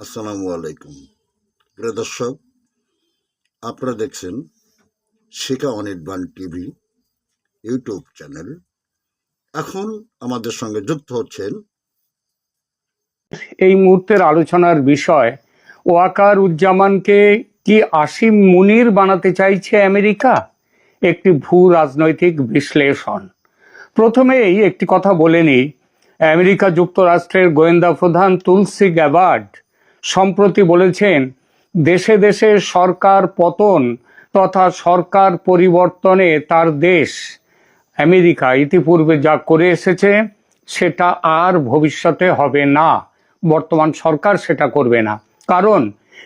আসসালামু আলাইকুম। প্রিয় দর্শক, আপনারা দেখছেন Shikha Anirban TV YouTube channel. এখন আমাদের সঙ্গে যুক্ত হচ্ছেন এই মুহূর্তের আলোচনার বিষয় ওয়াকার উজ্জামানকে কি আসিম মুনির বানাতে চাইছে আমেরিকা? একটি ভূ রাজনৈতিক বিশ্লেষণ। প্রথমেই একটি কথা বলে নিই, আমেরিকা যুক্তরাষ্ট্রের গোয়েন্দা প্রধান তুলসি গ্যাবার্ড সম্প্রতি বলেছেন, দেশে দেশে সরকার পতন তথা সরকার পরিবর্তনে তার দেশ আমেরিকা ইতিপূর্বে যা করে এসেছে, সেটা আর ভবিষ্যতে হবে না। বর্তমান সরকার সেটা করবে না। কারণ,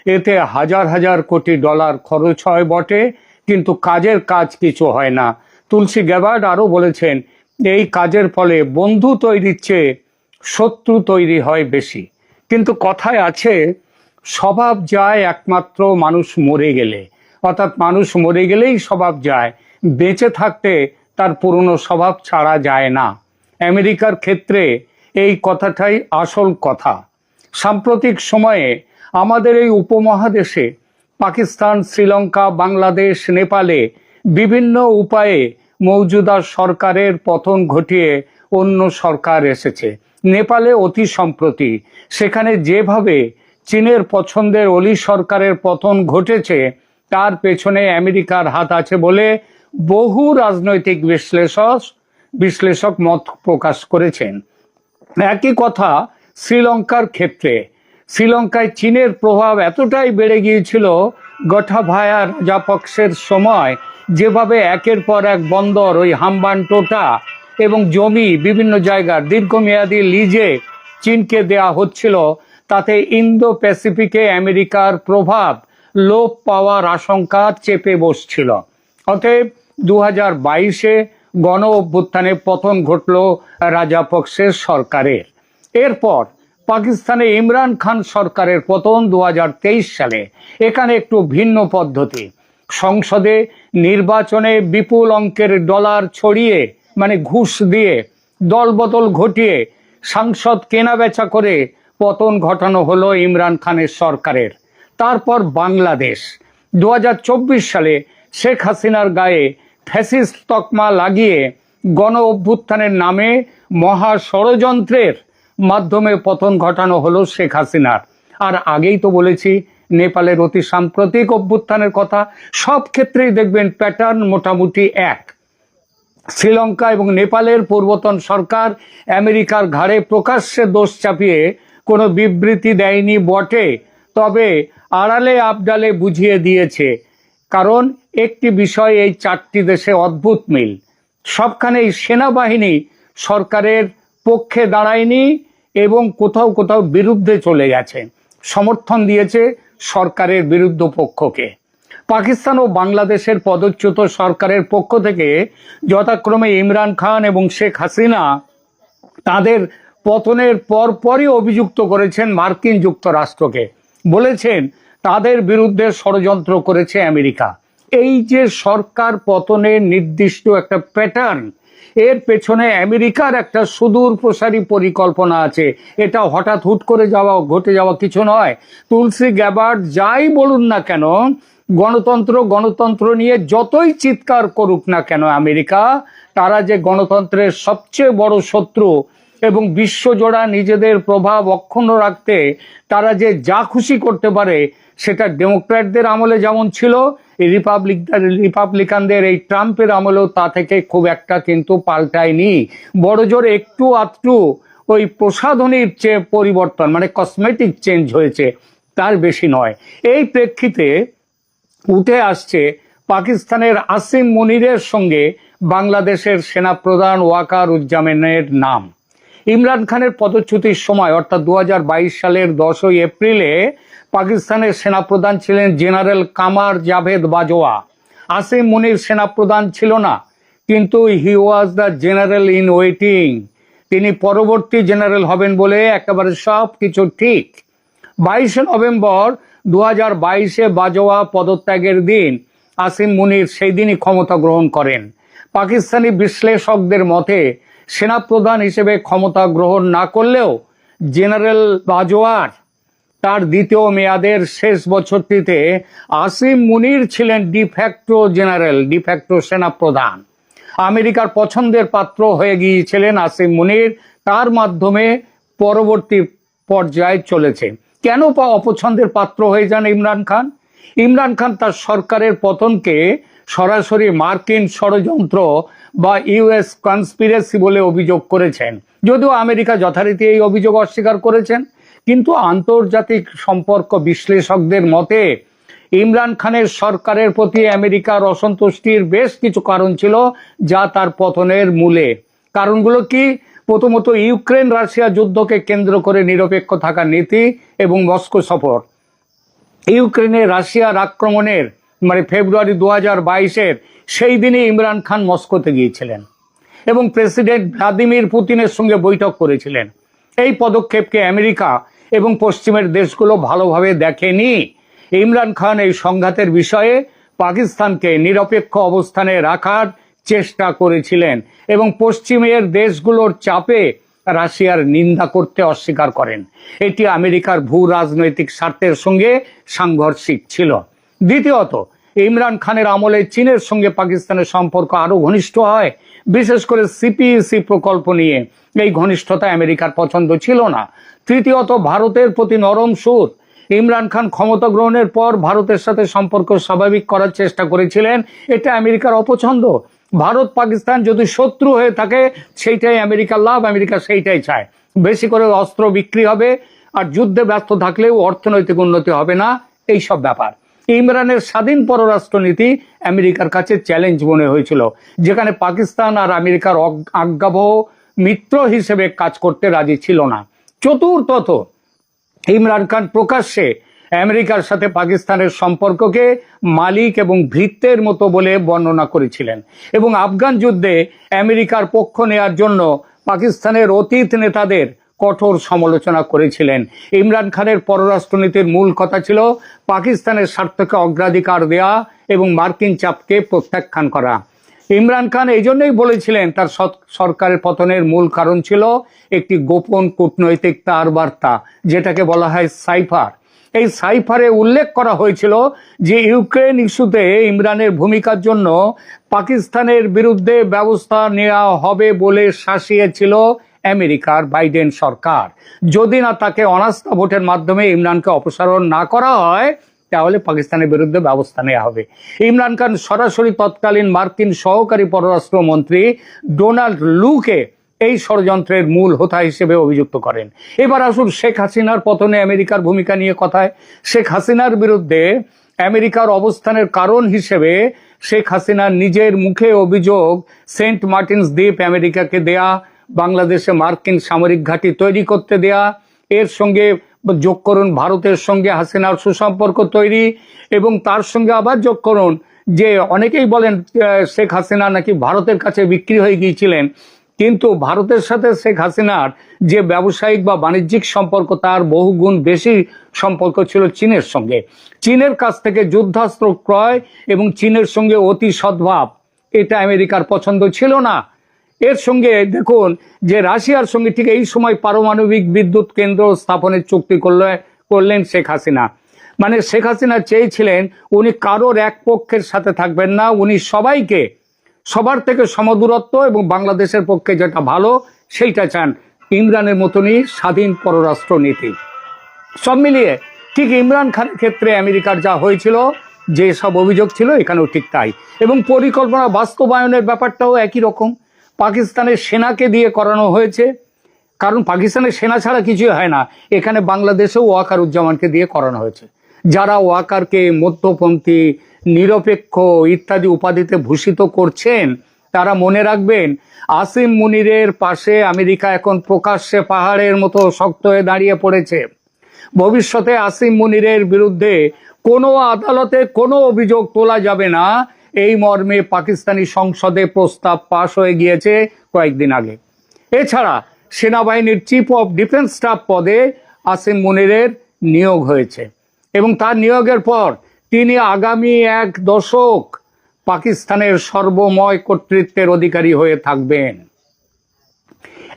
এতে হাজার হাজার কোটি ডলার খরচ হয় বটে, কিন্তু কাজের কাজ কিছু হয় না। তুলসী গ্যাবার্ড আরও বলেছেন, এই কাজের ফলে বন্ধু তৈরির চেয়ে শত্রু তৈরি হয় বেশি। কিন্তু কথায় আছে, স্বভাব যায় একমাত্র মানুষ মরে গেলে। অর্থাৎ মানুষ মরে গেলেই স্বভাব যায়। বেঁচে থাকতে তার পুরনো স্বভাব ছাড়া যায় না। আমেরিকার ক্ষেত্রে এই কথাটাই আসল কথা। সাম্প্রতিক সময়ে আমাদের এই উপমহাদেশে পাকিস্তান, শ্রীলঙ্কা, বাংলাদেশ, নেপালে বিভিন্ন উপায়ে মৌজুদা সরকারের পতন ঘটিয়ে অন্য সরকার এসেছে। নেপালে অতি সম্প্রতি। সেখানে যেভাবে চীনের পছন্দের অলি সরকারের পতন ঘটেছে, তার পেছনে আমেরিকার হাত আছে বলে বহু রাজনৈতিক বিশ্লেষক বিশ্লেষক মত প্রকাশ করেছেন। একই কথা শ্রীলঙ্কার ক্ষেত্রে। শ্রীলঙ্কায় চীনের প্রভাব এতটাই বেড়ে গিয়েছিল গঠাভায়া রাজাপক্ষের সময়, যেভাবে একের পর এক বন্দর ওই হাম্বান টোটা এবং জমি বিভিন্ন জায়গার দীর্ঘমেয়াদী লিজে চীনকে দেয়া হচ্ছিল। তাতে ইন্দো প্যাসিফিকে আমেরিকার প্রভাব, লোপ পাওয়ার আশঙ্কা চেপে বসছিল। অতএব দু হাজার বাইশে গণ অভ্যুত্থানে পতন ঘটল রাজাপক্ষের সরকারের এরপর পাকিস্তানে ইমরান খান সরকারের পতন দু হাজার তেইশ সালে। এখানে একটু ভিন্ন পদ্ধতি। সংসদে নির্বাচনে বিপুল অঙ্কের ডলার ছড়িয়ে মানে ঘুষ দিয়ে, দলবদল ঘটিয়ে সাংসদ কেনাবেচা করে পতন ঘটানো হলো ইমরান খানের সরকারের। তারপর বাংলাদেশ। দু হাজার চব্বিশ সালে শেখ হাসিনার গায়ে ফ্যাসিস্ট তকমা লাগিয়ে গণ অভ্যুত্থানের নামে মহা ষড়যন্ত্রের মাধ্যমে পতন ঘটানো হলো শেখ হাসিনার। আর আগেই তো বলেছি, নেপালের অতি সাম্প্রতিক অভ্যুত্থানের কথা। সব ক্ষেত্রেই দেখবেন প্যাটার্ন মোটামুটি এক। শ্রীলঙ্কা এবং নেপালের পূর্বতন সরকার আমেরিকার ঘাড়ে প্রকাশ্যে দোষ চাপিয়ে কোনো বিবৃতি দেয়নি বটে, তবে আড়ালে আবডালে বুঝিয়ে দিয়েছে। কারণ একটি বিষয় এই চারটি দেশে অদ্ভুত মিল। সবখানেই সেনাবাহিনী সরকারের পক্ষে দাঁড়ায়নি এবং কোথাও কোথাও বিরুদ্ধে চলে গেছে। সমর্থন দিয়েছে সরকারের বিরুদ্ধ পক্ষকে। পাকিস্তান ও বাংলাদেশের পদচ্যুত সরকারের পক্ষ থেকে যথাক্রমে ইমরান খান এবং শেখ হাসিনা তাদের পতনের পরপরই অভিযুক্ত করেছেন মার্কিন যুক্তরাষ্ট্রকে। বলেছেন, তাদের বিরুদ্ধে ষড়যন্ত্র করেছে আমেরিকা। এই যে সরকার পতনের নির্দিষ্ট একটা প্যাটার্ন, এর পেছনে আমেরিকার একটা সুদূর প্রসারী পরিকল্পনা আছে। এটা হঠাৎ হুট করে যাওয়া, ঘটে যাওয়া কিছু নয়। তুলসী গ্যাবার্ড যাই বলুন না কেন গণতন্ত্র গণতন্ত্র নিয়ে যতই চিৎকার করুক না কেন আমেরিকা, তারা যে গণতন্ত্রের সবচেয়ে বড় শত্রু এবং বিশ্বজোড়া নিজেদের প্রভাব অক্ষুণ্ণ রাখতে, তারা যে যা খুশি করতে পারে, সেটা ডেমোক্র্যাটদের আমলে যেমন ছিল রিপাবলিক রিপাবলিকানদের এই ট্রাম্পের আমলেও তা থেকে খুব একটা কিন্তু পাল্টায়নি। বড় জোর একটু আধটু ওই প্রসাধনীর চেয়ে পরিবর্তন মানে কসমেটিক চেঞ্জ হয়েছে, তার বেশি নয়। এই প্রেক্ষিতে উঠে আসছে পাকিস্তানের আসিম মনিরের সঙ্গে বাংলাদেশের সেনাপ্রধান ওয়াকার উজ্জামানের নাম। ইমরান খানের পদচ্যুতির সময়, অর্থাৎ দু হাজার বাইশ সালের দশই এপ্রিলে, পাকিস্তানের সেনাপ্রধান ছিলেন জেনারেল কামার জাভেদ বাজোয়া আসিম মুনির সেনাপ্রধান ছিল না, কিন্তু he was the general in waiting. তিনি পরবর্তী জেনারেল হবেন বলে একেবারে সব কিছু ঠিক। বাইশে নভেম্বর দু হাজার বাইশে বাজোয়া পদত্যাগের দিন আসিম মুনির সেই দিনই ক্ষমতা গ্রহণ করেন। পাকিস্তানি বিশ্লেষকদের মতে, সেনাপ্রধান হিসেবে ক্ষমতা গ্রহণ না করলেও জেনারেল বাজোয়ার তার দ্বিতীয় মেয়াদের শেষ বছরটিতে আসিম মুনির ছিলেন ডিফ্যাক্টো জেনারেল ডিফ্যাক্টো সেনাপ্রধান। আমেরিকার পছন্দের পাত্র হয়ে গিয়েছিলেন আসিম মুনির, তার মাধ্যমে পরবর্তী পর্যায়ে চলেছে। কেন অপছন্দের পাত্র হয়ে যান ইমরান খান? ইমরান খান তার সরকারের পতনকে সরাসরি মার্কিন ষড়যন্ত্র বা ইউএস কনস্পিরেসি বলে অভিযোগ করেছেন। যদিও আমেরিকা যথারীতি এই অভিযোগ অস্বীকার করেছেন, কিন্তু আন্তর্জাতিক সম্পর্ক বিশ্লেষকদের মতে ইমরান খানের সরকারের প্রতি আমেরিকার অসন্তুষ্টির বেশ কিছু কারণ ছিল যা তার পতনের মূলে। কারণগুলো কি? প্রথমত ইউক্রেন রাশিয়া যুদ্ধকে কেন্দ্র করে নিরপেক্ষ থাকার নীতি এবং মস্কো সফর। ইউক্রেনে রাশিয়ার আক্রমণের মানে ফেব্রুয়ারি দু হাজার বাইশের সেই দিনে ইমরান খান মস্কোতে গিয়েছিলেন এবং প্রেসিডেন্ট ভ্লাদিমির পুতিনের সঙ্গে বৈঠক করেছিলেন। এই পদক্ষেপকে আমেরিকা এবং পশ্চিমের দেশগুলো ভালোভাবে দেখেনি। ইমরান খান এই সংঘাতের বিষয়ে পাকিস্তানকে নিরপেক্ষ অবস্থানে রাখার চেষ্টা করেছিলেন। এবং পশ্চিমের দেশগুলোর চাপে রাশিয়ার নিন্দা করতে অস্বীকার করেন। এটি আমেরিকার ভূ রাজনৈতিক স্বার্থের সঙ্গে সাংঘর্ষিক ছিল। দ্বিতীয়ত, ইমরান খানের আমলে চীনের সঙ্গে পাকিস্তানের সম্পর্ক আরও ঘনিষ্ঠ হয়। বিশেষ করে সিপিইসি প্রকল্প নিয়ে এই ঘনিষ্ঠতা আমেরিকার পছন্দ ছিল না। তৃতীয়ত, ভারতের প্রতি নরম সুর। ইমরান খান ক্ষমতা গ্রহণের পর ভারতের সাথে সম্পর্ক স্বাভাবিক করার চেষ্টা করেছিলেন। এটা আমেরিকার অপছন্দ। ভারত পাকিস্তান যদি শত্রু হয়ে থাকে, সেইটাই আমেরিকার লাভ, আমেরিকা সেইটাই চায়। বেশি করে অস্ত্র বিক্রি হবে, আর যুদ্ধে ব্যস্ত থাকলেও অর্থনৈতিক উন্নতি হবে না এই সব ব্যাপার। ইমরানের স্বাধীন পররাষ্ট্রনীতি আমেরিকার কাছে চ্যালেঞ্জ মনে হয়েছিল, যেখানে পাকিস্তান আর আমেরিকার আজ্ঞাবহ মিত্র হিসেবে কাজ করতে রাজি ছিল না। চতুর্থত, ইমরান খান প্রকাশ্যে আমেরিকার সাথে পাকিস্তানের সম্পর্ককে মালিক এবং ভৃত্যের মতো বলে বর্ণনা করেছিলেন। এবং আফগান যুদ্ধে আমেরিকার পক্ষ নেয়ার জন্য পাকিস্তানের অতীত নেতাদের কঠোর সমালোচনা করেছিলেন। ইমরান খানের পররাষ্ট্রনীতির মূল কথা ছিল পাকিস্তানের স্বার্থকে অগ্রাধিকার দেয়া এবং মার্কিন চাপকে প্রত্যাখ্যান করা। ইমরান খান এই জন্যই বলেছিলেন তার সরকারের পতনের মূল কারণ ছিল একটি গোপন কূটনৈতিক তার বার্তা, যেটাকে বলা হয় সাইফার। এই সাইফারে উল্লেখ করা হয়েছিল যে ইউক্রেন ইস্যুতে ইমরানের ভূমিকার জন্য পাকিস্তানের বিরুদ্ধে ব্যবস্থা নেওয়া হবে বলে শাসিয়েছিল আমেরিকার বাইডেন সরকার। যদি না তাকে অনাস্থা ভোটের মাধ্যমে ইমরানকে অপসারণ না করা হয়, তাহলে পাকিস্তানের বিরুদ্ধে ব্যবস্থা নেওয়া হবে। ইমরান খান সরাসরি তৎকালীন মার্কিন সহকারী পররাষ্ট্রমন্ত্রী ডোনাল্ড লুকে এই ষড়যন্ত্রের মূল হোতা হিসেবে অভিযুক্ত করেন। এবার আসুন শেখ হাসিনার পতনে আমেরিকার ভূমিকা নিয়ে কথায়। শেখ হাসিনার বিরুদ্ধে আমেরিকার অবস্থানের কারণ হিসেবে শেখ হাসিনার নিজের মুখে অভিযোগ সেন্ট মার্টিনস দ্বীপ আমেরিকাকে দেয়া, বাংলাদেশে মার্কিন সামরিক ঘাঁটি তৈরি করতে দেয়া, এর সঙ্গে যোগ করুন ভারতের সঙ্গে হাসিনার সুসম্পর্ক তৈরি, এবং তার সঙ্গে আবার যোগ করুন যে অনেকেই বলেন শেখ হাসিনা নাকি ভারতের কাছে বিক্রি হয়ে গিয়েছিলেন। কিন্তু ভারতের সাথে শেখ হাসিনার যে ব্যবসায়িক বা বাণিজ্যিক সম্পর্ক, তার বহুগুণ বেশি সম্পর্ক ছিল চীনের সঙ্গে। চীনের কাছ থেকে যুদ্ধাস্ত্র ক্রয় এবং চীনের সঙ্গে অতি সদ্ভাব, এটা আমেরিকার পছন্দ ছিল না। এর সঙ্গে দেখুন যে রাশিয়ার সঙ্গে ঠিক এই সময় পারমাণবিক বিদ্যুৎ কেন্দ্র স্থাপনের চুক্তি করলে, করলেন শেখ হাসিনা। মানে শেখ হাসিনা চেয়েছিলেন, উনি কারোর এক পক্ষের সাথে থাকবেন না, উনি সবাইকে সবার থেকে সমদূরত্ব এবং বাংলাদেশের পক্ষে যেটা ভালো, সেইটা চান ইমরানের মতনই স্বাধীন পররাষ্ট্র নীতি। সব মিলিয়ে ঠিক ইমরান খানের ক্ষেত্রে আমেরিকার যা হয়েছিল, যে সব অভিযোগ ছিল, এখানেও ঠিক তাই। এবং পরিকল্পনা বাস্তবায়নের ব্যাপারটাও একই রকম। পাকিস্তানের সেনাকে দিয়ে করানো হয়েছে, কারণ পাকিস্তানের সেনা ছাড়া কিছুই হয় না। এখানে বাংলাদেশেও ওয়াকার উজ্জামানকে দিয়ে করানো হয়েছে। যারা ওয়াকারকে মধ্যপন্থী নিরপেক্ষ ইত্যাদি উপাধিতে ভূষিত করছেন, তারা মনে রাখবেন, আসিম মুনিরের পাশে আমেরিকা এখন প্রকাশ্যে পাহাড়ের মতো শক্ত হয়ে দাঁড়িয়ে পড়েছে। ভবিষ্যতে আসিম মুনিরের বিরুদ্ধে কোনো আদালতে কোনো অভিযোগ তোলা যাবে না। এই মর্মে পাকিস্তানি সংসদে প্রস্তাব পাশ হয়ে গিয়েছে কয়েকদিন আগে। এছাড়া সেনাবাহিনীর চিফ অফ ডিফেন্স স্টাফ পদে আসিম মুনিরের নিয়োগ হয়েছে এবং তার নিয়োগের পর তিনি আগামী এক দশক পাকিস্তানের সর্বময় কর্তৃত্বের অধিকারী হয়ে থাকবেন।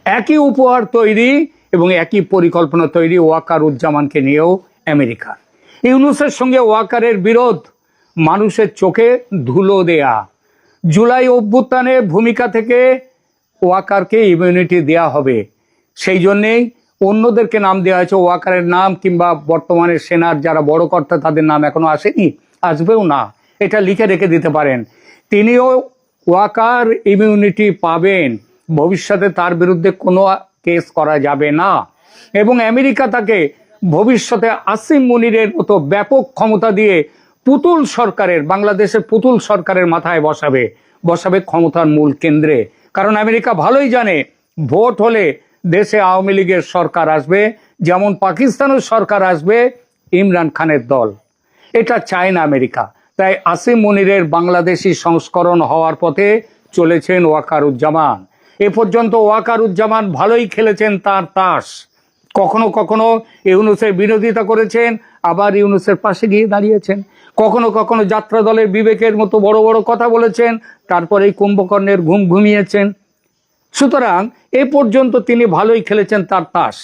একই উপহার তৈরি এবং একই পরিকল্পনা তৈরি ওয়াকার উজ্জামানকে নিয়েও আমেরিকা। ইউনুসের সঙ্গে ওয়াকারের বিরোধ, মানুষের চোখে ধুলো দেয়া। জুলাই অভ্যুত্থানের ভূমিকা থেকে ওয়াকারকে ইমিউনিটি দেয়া হবে। সেই জন্যেই অন্যদেরকে নাম দেওয়া হয়েছে ওয়াকারের নাম কিংবা বর্তমানে সেনার যারা বড় কর্তা, তাদের নাম এখনও আসেনি, আসবেও না। এটা লিখে রেখে দিতে পারেন। তিনিও ওয়াকার ইমিউনিটি পাবেন। ভবিষ্যতে তার বিরুদ্ধে কোনো কেস করা যাবে না। এবং আমেরিকা তাকে ভবিষ্যতে আসিম মুনিরের মতো ব্যাপক ক্ষমতা দিয়ে পুতুল সরকারের বাংলাদেশের পুতুল সরকারের মাথায় বসাবে বসাবে ক্ষমতার মূল কেন্দ্রে। কারণ আমেরিকা ভালোই জানে, ভোট হলে দেশে আওয়ামী লীগের সরকার আসবে, যেমন পাকিস্তানের সরকার আসবে, ইমরান খানের দল। এটা চায় না আমেরিকা। তাই আসিম মনিরের বাংলাদেশি সংস্করণ হওয়ার পথে চলেছেন ওয়াকারুজ্জামান। এ পর্যন্ত ওয়াকারুজ্জামান ভালোই খেলেছেন তার তাস। কখনো কখনো ইউনুসের বিরোধিতা করেছেন, আবার ইউনুসের পাশে গিয়ে দাঁড়িয়েছেন। কখনো কখনো যাত্রা দলের বিবেকের মতো বড় বড় কথা বলেছেন, তারপরেই কুম্ভকর্ণের ঘুম ঘুমিয়েছেন। সুতরাং এ পর্যন্ত তিনি ভালোই খেলেছেন তার তাস।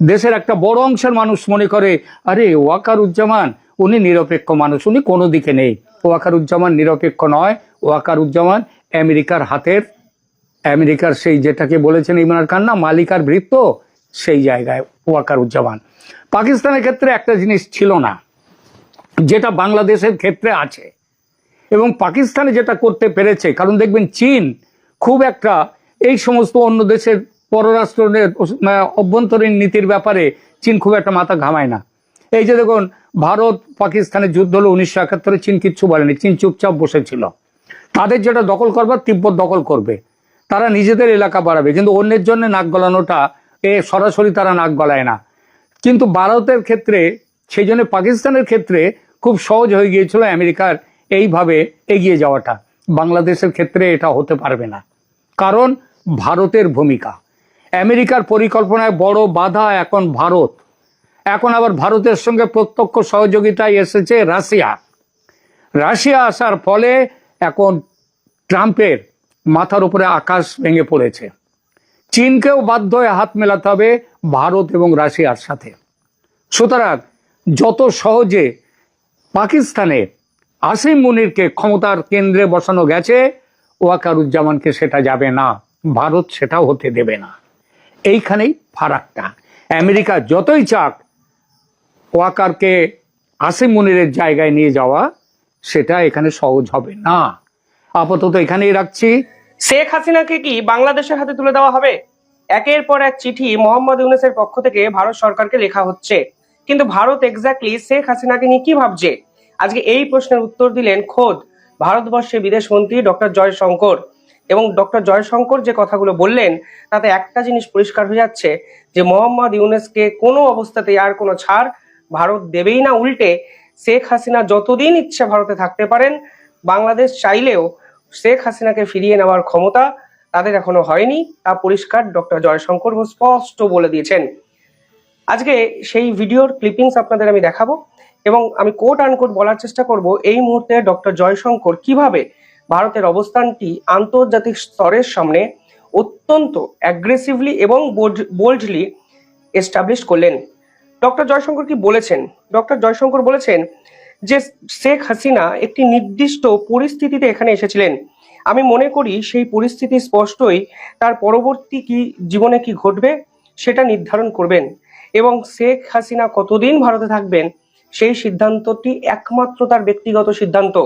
দেশের একটা বড় অংশের মানুষ মনে করে, আরে, ওয়াকারুজ্জামান, উনি নিরপেক্ষ মানুষ, উনি কোনো দিকে নেই। ওয়াকারুজ্জামান নিরপেক্ষ নয়, ওয়াকারুজ্জামান আমেরিকার হাতের, আমেরিকার সেই যেটাকে বলেছেন ইমরান খান না, মালিকার বৃত্ত, সেই জায়গায় ওয়াকারুজ্জামান। পাকিস্তানের ক্ষেত্রে একটা জিনিস ছিল না, যেটা বাংলাদেশের ক্ষেত্রে আছে। এবং পাকিস্তানে যেটা করতে পেরেছে, কারণ দেখবেন চীন খুব একটা এই সমস্ত অন্য দেশের পররাষ্ট্র অভ্যন্তরীণ নীতির ব্যাপারে চীন খুব একটা মাথা ঘামায় না। এই যে দেখুন, ভারত পাকিস্তানের যুদ্ধ হলো উনিশশো একাত্তরে, চীন কিচ্ছু বলেনি, চীন চুপচাপ বসেছিল। তাদের যেটা দখল করবার তিব্বত দখল করবে। তারা নিজেদের এলাকা বাড়াবে, কিন্তু অন্যের জন্য নাক গলানোটা, এ সরাসরি তারা নাক গলায় না। কিন্তু ভারতের ক্ষেত্রে, সেই জন্য পাকিস্তানের ক্ষেত্রে খুব সহজ হয়ে গিয়েছিল আমেরিকার এইভাবে এগিয়ে যাওয়াটা। বাংলাদেশের ক্ষেত্রে এটা হতে পারবে না। কারণ ভারতের ভূমিকা। আমেরিকার পরিকল্পনায় বড় বাধা এখন ভারত। এখন আবার ভারতের সঙ্গে প্রত্যক্ষ সহযোগিতায় এসেছে রাশিয়া। রাশিয়া আসার ফলে এখন ট্রাম্পের মাথার উপরে আকাশ ভেঙে পড়েছে। চীনকেও বাধ্য হয়ে হাত মেলাতে হবে ভারত এবং রাশিয়ার সাথে। সুতরাং যত সহজে পাকিস্তানে আসিম মুনিরকে ক্ষমতার কেন্দ্রে বসানো গেছে, ওয়াকারুজ্জামানকে সেটা যাবে না। ভারত সেটাও হতে দেবে না। এইখানেই ফারাকটা। আমেরিকা যতই চাক, ওয়াকারকে আসিম মুনিরের জায়গায় নিয়ে যাওয়া সেটা এখানে সহজ হবে না। আপাতত এখানেই রাখছি। শেখ হাসিনাকে কি বাংলাদেশের হাতে তুলে দেওয়া হবে? একের পর এক চিঠি মোহাম্মদ ইউনুসের পক্ষ থেকে ভারত সরকারকে লেখা হচ্ছে। কিন্তু ভারত এক্স্যাক্টলি শেখ হাসিনাকে নিয়ে কি ভাবছে? আজকে এই প্রশ্নের উত্তর দিলেন খোদ ভারতবর্ষের বিদেশ মন্ত্রী ডক্টর জয়শঙ্কর। এবং ডক্টর জয়শঙ্কর যে কথাগুলো বললেন, তাতে একটা জিনিস পরিষ্কার হয়ে যাচ্ছে যে মোহাম্মদ ইউনেসকে কোনো অবস্থাতেই আর কোনো ছাড় ভারত দেবেই না উল্টে। শেখ হাসিনা যতদিন ইচ্ছে ভারতে থাকতে পারেন, বাংলাদেশ চাইলেও শেখ হাসিনাকে ফিরিয়ে নেওয়ার ক্ষমতা তাদের এখনও হয়নি, তা পরিষ্কার ডক্টর জয়শঙ্কর স্পষ্ট বলে দিয়েছেন। আজকে সেই ভিডিওর ক্লিপিংস আপনাদের আমি দেখাবো এবং আমি কোট আনকোট বলার চেষ্টা করব, এই মুহূর্তে ডক্টর জয়শঙ্কর কীভাবে ভারতের অবস্থানটি আন্তর্জাতিক স্তরের সামনে অত্যন্ত অ্যাগ্রেসিভলি এবং বোল্ডলি এস্টাবলিশ করলেন। ডক্টর জয়শঙ্কর কি বলেছেন? ডক্টর জয়শঙ্কর বলেছেন যে শেখ হাসিনা একটি নির্দিষ্ট পরিস্থিতিতে এখানে এসেছিলেন। আমি মনে করি সেই পরিস্থিতি স্পষ্টই তার পরবর্তী কি জীবনে কি ঘটবে সেটা নির্ধারণ করবেন এবং শেখ হাসিনা কতদিন ভারতে থাকবেন সেই সিদ্ধান্তটি একমাত্র তার ব্যক্তিগত সিদ্ধান্ত।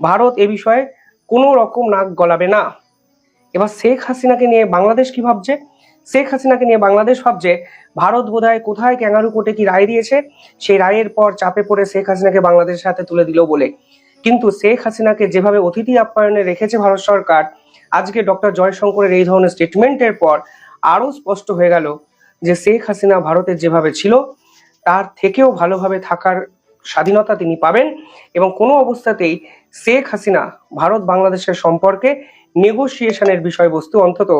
ভারত এ বিষয়ে কোনো রকম নাক গলাবে না। এবার শেখ হাসিনাকে নিয়ে বাংলাদেশ কি ভাবছে? শেখ হাসিনাকে নিয়ে বাংলাদেশ ভাবছে, ভারত বোধহয় কোথায় ক্যাঙ্গারু কোর্টে কি রায় দিয়েছে? সেই রায়ের পর চাপে পড়ে শেখ হাসিনাকে বাংলাদেশের সাথে তুলে দিল বলে। কিন্তু শেখ হাসিনাকে যেভাবে অতিথি আপ্যায়নে রেখেছে ভারত সরকার, আজকে ডক্টর জয়শঙ্করের এই ধরনের স্টেটমেন্টের পর আরও স্পষ্ট হয়ে গেল যে শেখ হাসিনা ভারতে যেভাবে ছিল, তার থেকেও ভালোভাবে থাকার স্বাধীনতা তিনি পাবেন এবং কোনো অবস্থাতেই শেখ হাসিনা ভারত বাংলাদেশের সম্পর্কে নেগোসিয়েশনের বিষয়বস্তু অন্তত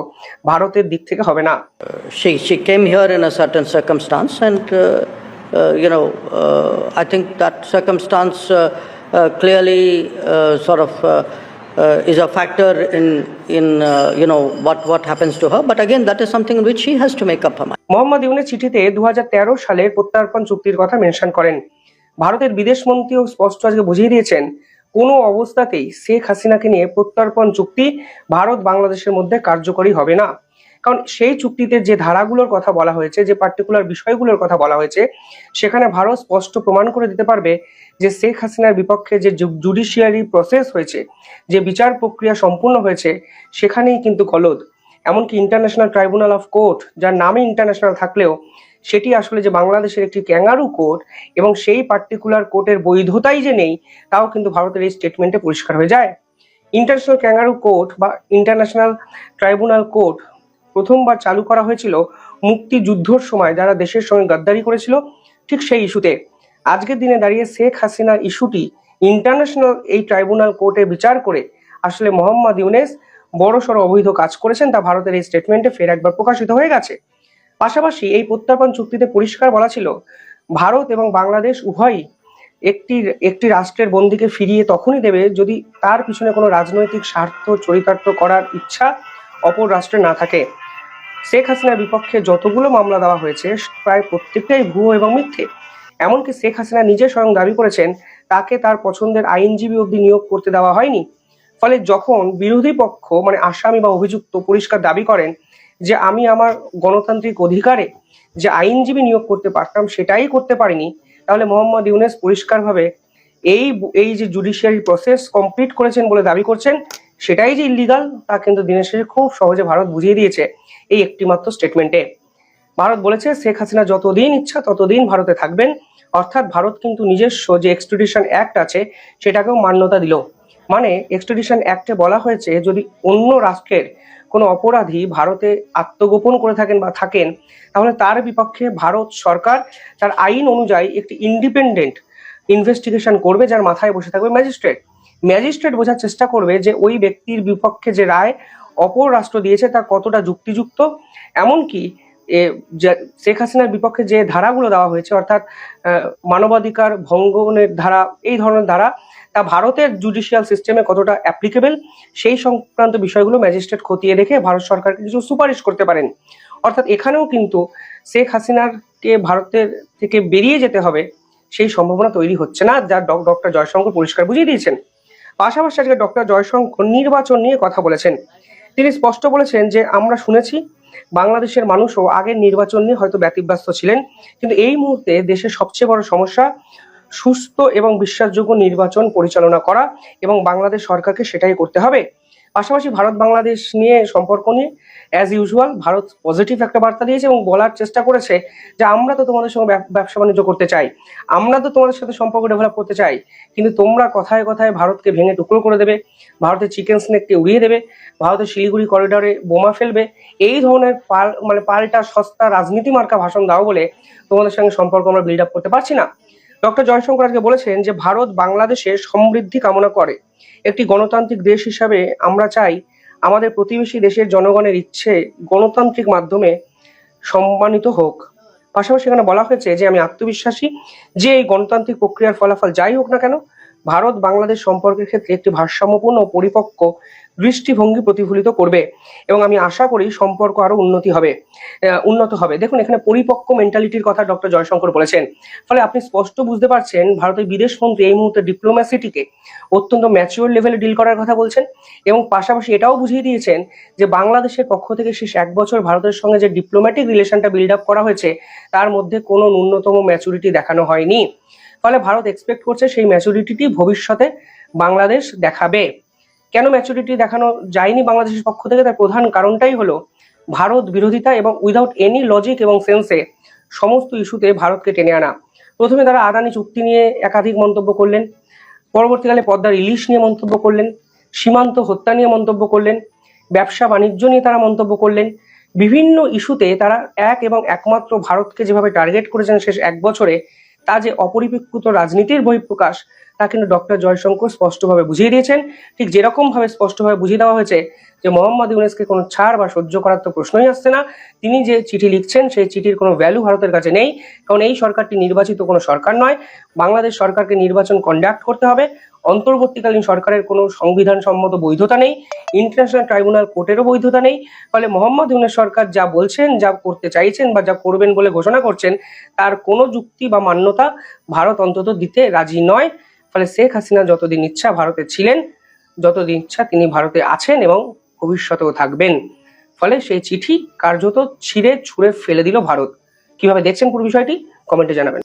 ভারতের দিক থেকে হবে না she she came here in a certain circumstance, and uh, uh, you know, uh, I think that circumstance uh, uh, clearly uh, sort of uh, uh, is a factor in, in uh, you know, what, what happens to her. But again, that is something which she has to make up her mind. Mohammad ইউনের চিঠিতে দু সালের প্রত্যার্পণ চুক্তির কথা mention করেন ভারতের বিদেশ মন্ত্রীও স্পষ্ট আজকে বুঝিয়ে দিয়েছেন, কোনো অবস্থাতেই শেখ হাসিনাকে নিয়ে প্রত্যর্পণ চুক্তি ভারত বাংলাদেশের মধ্যে কার্যকরী হবে না। কারণ সেই চুক্তিতে যে ধারাগুলোর কথা বলা হয়েছে, যে পার্টিকুলার বিষয়গুলোর কথা বলা হয়েছে, সেখানে ভারত স্পষ্ট প্রমাণ করে দিতে পারবে যে শেখ হাসিনার বিপক্ষে যে জুডিশিয়ারি প্রসেস হয়েছে, যে বিচার প্রক্রিয়া সম্পূর্ণ হয়েছে, সেখানেই কিন্তু গলদ। এমনকি ইন্টারন্যাশনাল ট্রাইব্যুনাল অফ কোর্ট যার নামে ইন্টারন্যাশনাল থাকলেও সেটি আসলে যে বাংলাদেশের একটি ক্যাঙ্গারু কোর্ট এবং সেই পার্টিকুলার কোর্টের বৈধতাই যে নেই, তাও কিন্তু ভারতের এই স্টেটমেন্টে পরিষ্কার হয়ে যায়। ইন্টারন্যাশনাল ক্যাঙ্গারু কোর্ট বা ইন্টারন্যাশনাল ট্রাইব্যুনাল কোর্ট প্রথমবার চালু করা হয়েছিল মুক্তিযুদ্ধর সময় যারা দেশের সঙ্গে গাদ্দারি করেছিল ঠিক সেই ইস্যুতে। আজকের দিনে দাঁড়িয়ে শেখ হাসিনার ইস্যুটি ইন্টারন্যাশনাল এই ট্রাইব্যুনাল কোর্টে বিচার করে আসলে মোহাম্মদ ইউনেস বড়সড় অবৈধ কাজ করেছেন তা ভারতের এই স্টেটমেন্টে ফের একবার প্রকাশিত হয়ে গেছে। পাশাপাশি এই প্রত্যর্পণ চুক্তিতে পরিষ্কার বলা ছিল, ভারত এবং বাংলাদেশ উভয়ই একটি একটি রাষ্ট্রের বন্দীকে ফিরিয়ে তখনই দেবে যদি তার পিছনে কোনো রাজনৈতিক স্বার্থ চরিতার্থ করার ইচ্ছা অপর রাষ্ট্রের না থাকে। শেখ হাসিনার বিপক্ষে যতগুলো মামলা দেওয়া হয়েছে, প্রায় প্রত্যেকটাই ভুয়ো এবং মিথ্যে। এমনকি শেখ হাসিনা নিজে স্বয়ং দাবি করেছেন, তাকে তার পছন্দের আইনজীবী অবধি নিয়োগ করতে দেওয়া হয়নি। ফলে যখন বিরোধী পক্ষ মানে আসামি বা অভিযুক্ত পরিষ্কার দাবি করেন যে আমি আমার গণতান্ত্রিক অধিকারে যে আইনজীবী নিয়োগ করতে পারতাম সেটাই করতে পারিনি, তাহলে মোহাম্মদ ইউনেস পরিষ্কারভাবে এই এই যে জুডিশিয়ারি প্রসেস কমপ্লিট করেছেন বলে দাবি করছেন, সেটাই যে ইলিগাল তা কিন্তু দিনের শেষে খুব সহজে ভারত বুঝিয়ে দিয়েছে এই একটিমাত্র স্টেটমেন্টে ভারত বলেছে, শেখ হাসিনা যতদিন ইচ্ছা ততদিন ভারতে থাকবেন। অর্থাৎ ভারত কিন্তু নিজস্ব যে এক্সট্রিডিশন অ্যাক্ট আছে, সেটাকেও মান্যতা দিল। মানে এক্সট্রিডিশন অ্যাক্টে বলা হয়েছে, যদি অন্য রাষ্ট্রের কোনো অপরাধী ভারতে আত্মগোপন করে থাকেন বা থাকেন তাহলে তার বিপক্ষে ভারত সরকার তার আইন অনুযায়ী একটি ইন্ডিপেন্ডেন্ট ইনভেস্টিগেশন করবে যার মাথায় বসে থাকবে ম্যাজিস্ট্রেট ম্যাজিস্ট্রেট বোঝার চেষ্টা করবে যে ওই ব্যক্তির বিপক্ষে যে রায় অপর রাষ্ট্র দিয়েছে তা কতটা যুক্তিযুক্ত। এমনকি এ, শেখ হাসিনার বিপক্ষে যে ধারাগুলো দেওয়া হয়েছে অর্থাৎ মানবাধিকার ভঙ্গনের ধারা এই ধরনের ধারা তা ভারতের জুডিশিয়াল সিস্টেমে কতটা অ্যাপ্লিকেবল সেই সংক্রান্ত বিষয়গুলো ম্যাজিস্ট্রেট খতিয়ে দেখে ভারত সরকারকে কিছু সুপারিশ করতে পারেন। অর্থাৎ এখানেও কিন্তু শেখ হাসিনারকে ভারতের থেকে বেরিয়ে যেতে হবে, সেই সম্ভাবনা তৈরি হচ্ছে না, যা ডক্টর জয়শঙ্কর পরিষ্কার বুঝিয়ে দিয়েছেন। পাশাপাশি আজকে ডক্টর জয়শঙ্কর নির্বাচন নিয়ে কথা বলেছেন। তিনি স্পষ্ট বলেছেন যে, আমরা শুনেছি বাংলাদেশের মানুষও আগের নির্বাচন নিয়ে হয়তো ব্যতিব্যস্ত ছিলেন, কিন্তু এই মুহূর্তে দেশের সবচেয়ে বড় সমস্যা সুস্থ এবং বিশ্বাসযোগ্য নির্বাচন পরিচালনা করা এবং বাংলাদেশ সরকারকে সেটাই করতে হবে। পাশাপাশি ভারত বাংলাদেশ নিয়ে সম্পর্ক নিয়ে অ্যাজ ইউজুয়াল ভারত পজিটিভ একটা বার্তা দিয়েছে এবং বলার চেষ্টা করেছে যে আমরা তো তোমাদের সঙ্গে ব্যব- ব্যবসা বাণিজ্য করতে চাই। আমরা তো তোমাদের সাথে সম্পর্ক ডেভেলপ করতে চাই। কিন্তু তোমরা কথায় কথায় ভারতকে ভেঙে টুকরো করে দেবে, ভারতের চিকেন স্নেককে উড়িয়ে দেবে, ভারতের শিলিগুড়ি করিডোরে বোমা ফেলবে। এই ধরনের পাল মানে পাল্টা সস্তা রাজনীতি মার্কা ভাষণ দাও বলে তোমাদের সঙ্গে সম্পর্ক আমরা বিল্ড আপ করতে পারছি না। ডক্টর জয়শঙ্কর আজকে বলেছেন যে ভারত বাংলাদেশের সমৃদ্ধি কামনা করে। একটি গণতান্ত্রিক দেশ হিসাবে আমরা চাই আমাদের প্রতিবেশী দেশের জনগণের ইচ্ছে গণতান্ত্রিক মাধ্যমে সম্মানিত হোক। পাশাপাশি এখানে বলা হয়েছে যে, আমি আত্মবিশ্বাসী যে এই গণতান্ত্রিক প্রক্রিয়ার ফলাফল যাই হোক না কেন, ভারত বাংলাদেশ সম্পর্কের ক্ষেত্রে একটি ভারসাম্যপূর্ণ ও পরিপক্ক দৃষ্টিভঙ্গি প্রতিফলিত করবে। এবং আমি আশা করি সম্পর্ক আরও উন্নতি হবে। উন্নত হবে। দেখুন, এখানে পরিপক্ক মেন্টালিটির কথা ডক্টর জয়শঙ্কর বলেছেন। ফলে আপনি স্পষ্ট বুঝতে পারছেন, ভারতের বিদেশ মন্ত্রী এই মুহূর্তে ডিপ্লোম্যাসিটিকে অত্যন্ত ম্যাচিওর লেভেলে ডিল করার কথা বলছেন। এবং পাশাপাশি এটাও বুঝিয়ে দিয়েছেন যে, বাংলাদেশের পক্ষ থেকে শেষ এক বছর ভারতের সঙ্গে যে ডিপ্লোম্যাটিক রিলেশনটা বিল্ড আপ করা হয়েছে, তার মধ্যে কোনো ন্যূনতম ম্যাচুরিটি দেখানো হয়নি। ফলে ভারত এক্সপেক্ট করছে সেই ম্যাচুরিটিটি ভবিষ্যতে বাংলাদেশ দেখাবে। কেন ম্যাচুরিটি দেখানো যায়নি বাংলাদেশের পক্ষ থেকে? তার প্রধান কারণটাই হলো ভারত বিরোধিতা এবং উইদাউট এনি লজিক এবং সেন্সে সমস্ত ইস্যুতে ভারতকে টেনে আনা। প্রথমে তারা আদানি চুক্তি নিয়ে একাধিক মন্তব্য করলেন, পরবর্তীকালে পদ্মার ইলিশ নিয়ে মন্তব্য করলেন, সীমান্ত হত্যা নিয়ে মন্তব্য করলেন, ব্যবসা বাণিজ্য নিয়ে তারা মন্তব্য করলেন। বিভিন্ন ইস্যুতে তারা এক এবং একমাত্র ভারতকে যেভাবে টার্গেট করেছেন শেষ এক বছরে তা যে অপরিপেক্ষিত রাজনীতির বহিঃপ্রকাশ, তা কিন্তু ডক্টর জয়শঙ্কর স্পষ্টভাবে বুঝিয়ে দিয়েছেন। ঠিক যেরকমভাবে স্পষ্টভাবে বুঝিয়ে দেওয়া হয়েছে যে মোহাম্মদ ইউনেসকে কোনো ছাড় বা সহ্য করার তো প্রশ্নই আসছে না, তিনি যে চিঠি লিখছেন, সেই চিঠির কোনো ভ্যালু ভারতের কাছে নেই। কারণ এই সরকারটি নির্বাচিত কোনো সরকার নয়। বাংলাদেশ সরকারকে নির্বাচন কন্ডাক্ট করতে হবে। অন্তর্বর্তীকালীন সরকারের কোনো সংবিধান সম্মত বৈধতা নেই ইন্টারন্যাশনাল ট্রাইব্যুনাল কোর্টেরও বৈধতা নেই, ফলে মোহাম্মদ ইউনেস সরকার যা বলছেন, যা করতে চাইছেন বা যা করবেন বলে ঘোষণা করছেন, তার কোনো যুক্তি বা মান্যতা ভারত অন্তত দিতে রাজি নয়। ফলে শেখ হাসিনা যতদিন ইচ্ছা ভারতে ছিলেন, যতদিন ইচ্ছা তিনি ভারতে আছেন এবং ভবিষ্যতেও থাকবেন। ফলে সেই চিঠি কার্যত ছিঁড়ে ছুঁড়ে ফেলে দিল ভারত। কীভাবে দেখছেন পুরো বিষয়টি, কমেন্টে জানাবেন।